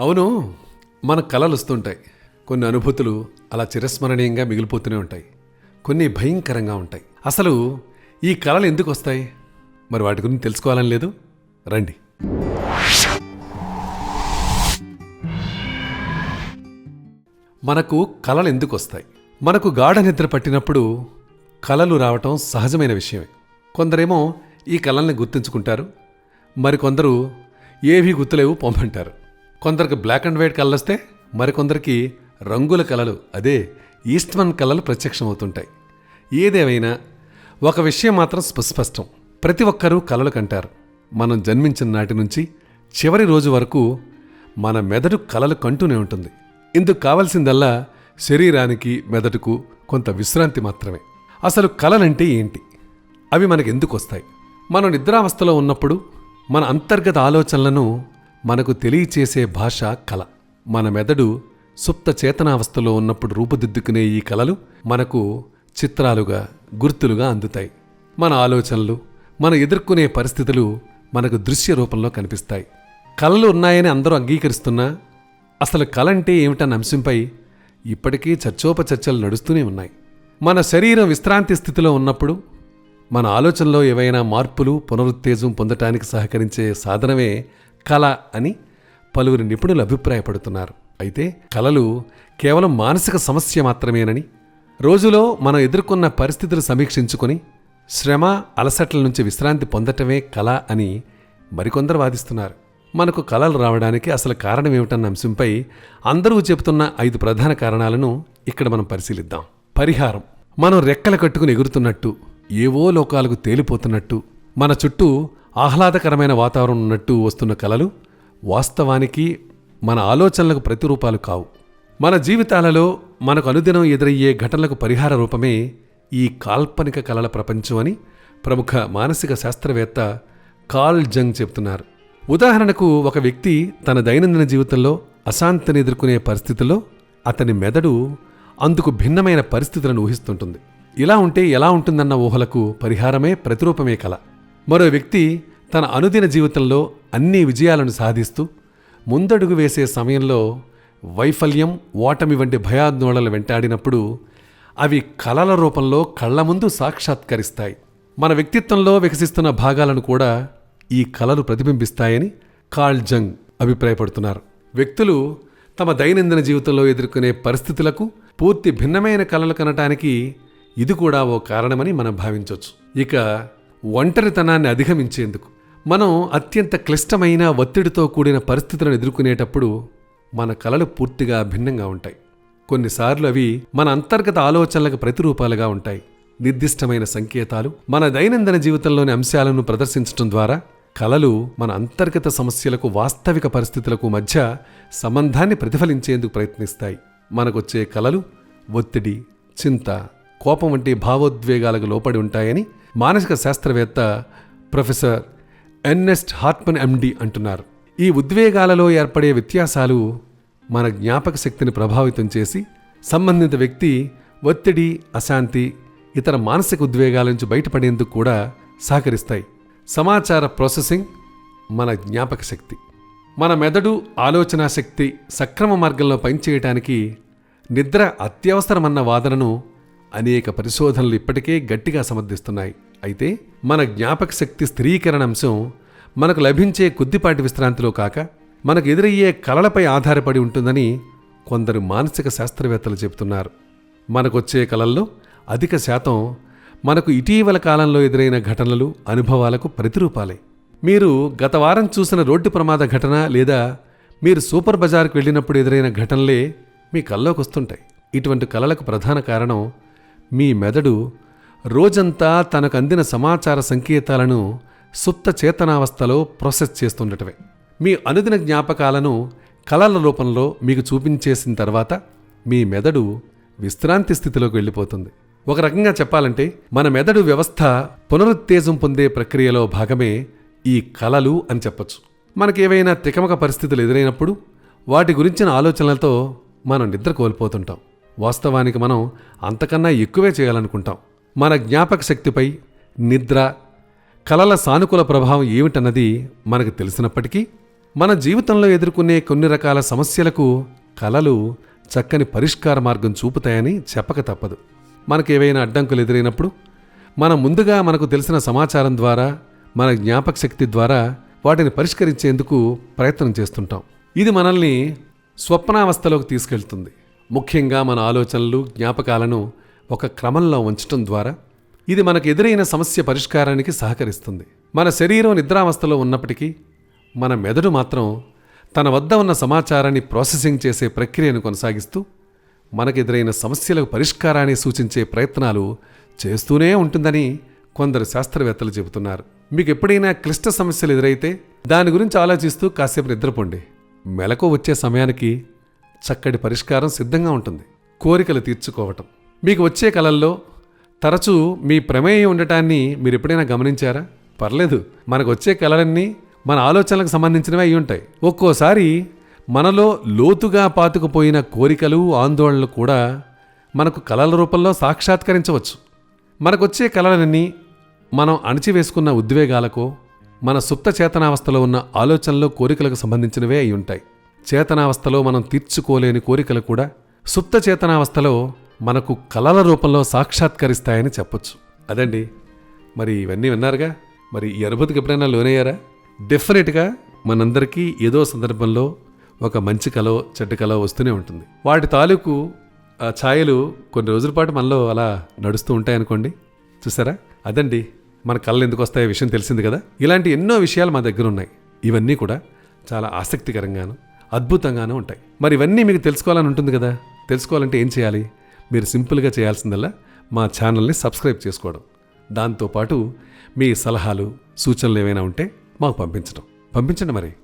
అవును మన కళలు వస్తుంటాయి. కొన్ని అనుభూతులు అలా చిరస్మరణీయంగా మిగిలిపోతూనే ఉంటాయి. కొన్ని భయంకరంగా ఉంటాయి. అసలు ఈ కళలు ఎందుకు వస్తాయి? మరి వాటి గురించి తెలుసుకోవాలని లేదు? రండి. మనకు కళలు ఎందుకు వస్తాయి? మనకు గాఢ నిద్ర పట్టినప్పుడు కళలు రావటం సహజమైన విషయమే. కొందరేమో ఈ కళల్ని గుర్తుంచుకుంటారు. మరికొందరు ఏవీ గుర్తులేవు పొమ్మంటారు. కొందరికి బ్లాక్ అండ్ వైట్ కళలు మరికొందరికి రంగుల కళలు అదే ఈస్ట్మన్ కళలు ప్రత్యక్షమవుతుంటాయి. ఏదేమైనా ఒక విషయం మాత్రం సుస్పష్టం. ప్రతి ఒక్కరూ కలలు కంటారు. మనం జన్మించిన నాటి నుంచి చివరి రోజు వరకు మన మెదడు కలలు కంటూనే ఉంటుంది. ఇందుకు కావలసిందల్లా శరీరానికి మెదడుకు కొంత విశ్రాంతి మాత్రమే. అసలు కళలంటే ఏంటి? అవి మనకు ఎందుకు వస్తాయి? మనం నిద్రావస్థలో ఉన్నప్పుడు మన అంతర్గత ఆలోచనలను మనకు తెలియచేసే భాష కళ. మన మెదడు సుప్త చేతనావస్థలో ఉన్నప్పుడు రూపుదిద్దుకునే ఈ కళలు మనకు చిత్రాలుగా గుర్తులుగా అందుతాయి. మన ఆలోచనలు మన ఎదుర్కొనే పరిస్థితులు మనకు దృశ్య రూపంలో కనిపిస్తాయి. కళలు ఉన్నాయని అందరూ అంగీకరిస్తున్నా అసలు కళ అంటే ఏమిటన్న అంశంపై ఇప్పటికీ చర్చోపచర్చలు నడుస్తూనే ఉన్నాయి. మన శరీరం విశ్రాంతి స్థితిలో ఉన్నప్పుడు మన ఆలోచనలో ఏవైనా మార్పులు పునరుత్తేజం పొందటానికి సహకరించే సాధనమే కళ అని పలువురు నిపుణులు అభిప్రాయపడుతున్నారు. అయితే కళలు కేవలం మానసిక సమస్య మాత్రమేనని రోజులో మనం ఎదుర్కొన్న పరిస్థితులు సమీక్షించుకొని శ్రమ అలసట్ల నుంచి విశ్రాంతి పొందటమే కళ అని మరికొందరు వాదిస్తున్నారు. మనకు కళలు రావడానికి అసలు కారణం ఏమిటన్న అంశంపై అందరూ చెబుతున్న ఐదు ప్రధాన కారణాలను ఇక్కడ మనం పరిశీలిద్దాం. పరిహారం. మనం రెక్కలు కట్టుకుని ఎగురుతున్నట్టు ఏవో లోకాలకు తేలిపోతున్నట్టు మన చుట్టూ ఆహ్లాదకరమైన వాతావరణం ఉన్నట్టు వస్తున్న కళలు వాస్తవానికి మన ఆలోచనలకు ప్రతిరూపాలు కావు. మన జీవితాలలో మనకు అనుదినం ఎదురయ్యే ఘటనలకు పరిహార రూపమే ఈ కాల్పనిక కళల ప్రపంచం అని ప్రముఖ మానసిక శాస్త్రవేత్త కాల్ జంగ్ చెబుతున్నారు. ఉదాహరణకు ఒక వ్యక్తి తన దైనందిన జీవితంలో అశాంతిని ఎదుర్కొనే పరిస్థితుల్లో అతని మెదడు అందుకు భిన్నమైన పరిస్థితులను ఊహిస్తుంటుంది. ఇలా ఉంటే ఎలా ఉంటుందన్న ఊహలకు పరిహారమే ప్రతిరూపమే కళ మరో వ్యక్తి తన అనుదిన జీవితంలో అన్ని విజయాలను సాధిస్తూ ముందడుగు వేసే సమయంలో వైఫల్యం ఓటమి వంటి భయాందోళనలు వెంటాడినప్పుడు అవి కళల రూపంలో కళ్ళ ముందు సాక్షాత్కరిస్తాయి. మన వ్యక్తిత్వంలో వికసిస్తున్న భాగాలను కూడా ఈ కళలు ప్రతిబింబిస్తాయని కాల్ జంగ్ అభిప్రాయపడుతున్నారు. వ్యక్తులు తమ దైనందిన జీవితంలో ఎదుర్కొనే పరిస్థితులకు పూర్తి భిన్నమైన కళలు కనటానికి ఇది కూడా ఓ కారణమని మనం భావించవచ్చు ఇక ఒంటరితనాన్ని అధిగమించేందుకు. మనం అత్యంత క్లిష్టమైన ఒత్తిడితో కూడిన పరిస్థితులను ఎదుర్కొనేటప్పుడు మన కళలు పూర్తిగా భిన్నంగా ఉంటాయి. కొన్నిసార్లు అవి మన అంతర్గత ఆలోచనలకు ప్రతిరూపాలుగా ఉంటాయి. నిర్దిష్టమైన సంకేతాలు మన దైనందిన జీవితంలోని అంశాలను ప్రదర్శించడం ద్వారా కళలు మన అంతర్గత సమస్యలకు వాస్తవిక పరిస్థితులకు మధ్య సంబంధాన్ని ప్రతిఫలించేందుకు ప్రయత్నిస్తాయి. మనకొచ్చే కళలు ఒత్తిడి చింత కోపం వంటి భావోద్వేగాలకు లోపడి ఉంటాయని మానసిక శాస్త్రవేత్త ప్రొఫెసర్ ఎన్ఎస్ట్ హార్ట్మన్ ఎండి అంటున్నారు. ఈ ఉద్వేగాలలో ఏర్పడే వ్యత్యాసాలు మన జ్ఞాపక శక్తిని ప్రభావితం చేసి సంబంధిత వ్యక్తి ఒత్తిడి అశాంతి ఇతర మానసిక ఉద్వేగాల నుంచి బయటపడేందుకు కూడా సహకరిస్తాయి. సమాచార ప్రాసెసింగ్ మన జ్ఞాపక శక్తి. మన మెదడు ఆలోచనా శక్తి సక్రమ మార్గంలో పనిచేయటానికి నిద్ర అత్యవసరమన్న వాదనను అనేక పరిశోధనలు ఇప్పటికే గట్టిగా సమర్థిస్తున్నాయి. అయితే మన జ్ఞాపక శక్తి స్థిరీకరణ అంశం మనకు లభించే కొద్దిపాటి విశ్రాంతిలో కాక మనకు ఎదురయ్యే కలలపై ఆధారపడి ఉంటుందని కొందరు మానసిక శాస్త్రవేత్తలు చెబుతున్నారు. మనకొచ్చే కళల్లో అధిక శాతం మనకు ఇటీవల కాలంలో ఎదురైన ఘటనలు అనుభవాలకు ప్రతిరూపాలే. మీరు గత వారం చూసిన రోడ్డు ప్రమాద ఘటన లేదా మీరు సూపర్ బజార్కు వెళ్ళినప్పుడు ఎదురైన ఘటనలే మీ కల్లోకి వస్తుంటాయి ఇటువంటి కళలకు ప్రధాన కారణం మీ మెదడు రోజంతా తనకు అందిన సమాచార సంకేతాలను సుప్త చేతనావస్థలో ప్రాసెస్ చేస్తుండటమే. మీ అనుదిన జ్ఞాపకాలను కళల రూపంలో మీకు చూపించేసిన తర్వాత మీ మెదడు విశ్రాంతి స్థితిలోకి వెళ్ళిపోతుంది. ఒక రకంగా చెప్పాలంటే మన మెదడు వ్యవస్థ పునరుత్తేజం పొందే ప్రక్రియలో భాగమే ఈ కళలు అని చెప్పొచ్చు. మనకేవైనా తికమక పరిస్థితులు ఎదురైనప్పుడు వాటి గురించిన ఆలోచనలతో మనం నిద్ర కోల్పోతుంటాం. వాస్తవానికి మనం అంతకన్నా ఎక్కువే చేయాలనుకుంటాం. మన జ్ఞాపక శక్తిపై నిద్ర కలల సానుకూల ప్రభావం ఏమిటన్నది మనకు తెలిసినప్పటికీ మన జీవితంలో ఎదుర్కొనే కొన్ని రకాల సమస్యలకు కళలు చక్కని పరిష్కార మార్గం చూపుతాయని చెప్పక తప్పదు. మనకేవైనా అడ్డంకులు ఎదురైనప్పుడు మనం ముందుగా మనకు తెలిసిన సమాచారం ద్వారా మన జ్ఞాపక శక్తి ద్వారా వాటిని పరిష్కరించేందుకు ప్రయత్నం చేస్తుంటాం. ఇది మనల్ని స్వప్నావస్థలోకి తీసుకెళ్తుంది. ముఖ్యంగా మన ఆలోచనలు జ్ఞాపకాలను ఒక క్రమంలో ఉంచటం ద్వారా ఇది మనకు ఎదురైన సమస్య పరిష్కారానికి సహకరిస్తుంది. మన శరీరం నిద్రావస్థలో ఉన్నప్పటికీ మన మెదడు మాత్రం తన వద్ద ఉన్న సమాచారాన్ని ప్రాసెసింగ్ చేసే ప్రక్రియను కొనసాగిస్తూ మనకెదురైన సమస్యలకు పరిష్కారాన్ని సూచించే ప్రయత్నాలు చేస్తూనే ఉంటుందని కొందరు శాస్త్రవేత్తలు చెబుతున్నారు. మీకు ఎప్పుడైనా క్లిష్ట సమస్యలు ఎదురైతే దాని గురించి ఆలోచిస్తూ కాసేపు నిద్రపోండి. మెలకు వచ్చే సమయానికి చక్కటి పరిష్కారం సిద్ధంగా ఉంటుంది. కోరికలు తీర్చుకోవటం. మీకు వచ్చే కళల్లో తరచూ మీ ప్రమేయం ఉండటాన్ని మీరు ఎప్పుడైనా గమనించారా? పర్లేదు. మనకు వచ్చే కళలన్నీ మన ఆలోచనలకు సంబంధించినవి అయి ఉంటాయి. ఒక్కోసారి మనలో లోతుగా పాతుకుపోయిన కోరికలు ఆందోళనలు కూడా మనకు కళల రూపంలో సాక్షాత్కరించవచ్చు. మనకొచ్చే కళలన్నీ మనం అణిచివేసుకున్న ఉద్వేగాలకో మన సుప్త చేతనావస్థలో ఉన్న ఆలోచనలు కోరికలకు సంబంధించినవే అయి ఉంటాయి. చేతనావస్థలో మనం తీర్చుకోలేని కోరికలు కూడా సుప్త చేతనావస్థలో మనకు కళల రూపంలో సాక్షాత్కరిస్తాయని చెప్పొచ్చు. అదండి. మరి ఇవన్నీ విన్నారుగా? మరి ఈ అనుభూతికి ఎప్పుడైనా లోనయ్యారా? డెఫినెట్గా మనందరికీ ఏదో సందర్భంలో ఒక మంచి కలో చెడ్డ కలో వస్తూనే ఉంటుంది. వాటి తాలూకు ఆ ఛాయలు కొన్ని రోజుల పాటు మనలో అలా నడుస్తూ ఉంటాయనుకోండి. చూసారా? అదండి. మన కళ్ళు ఎందుకు వస్తాయో విషయం తెలిసింది కదా? ఇలాంటి ఎన్నో విషయాలు మా దగ్గర ఉన్నాయి. ఇవన్నీ కూడా చాలా ఆసక్తికరంగాను అద్భుతంగానే ఉంటాయి. మరి ఇవన్నీ మీకు తెలుసుకోవాలని ఉంటుంది కదా? తెలుసుకోవాలంటే ఏం చేయాలి? మీరు సింపుల్గా చేయాల్సిందల్లా మా ఛానల్ని సబ్స్క్రైబ్ చేసుకోవడం. దాంతోపాటు మీ సలహాలు సూచనలు ఏవైనా ఉంటే మాకు పంపించడం. పంపించండి మరి.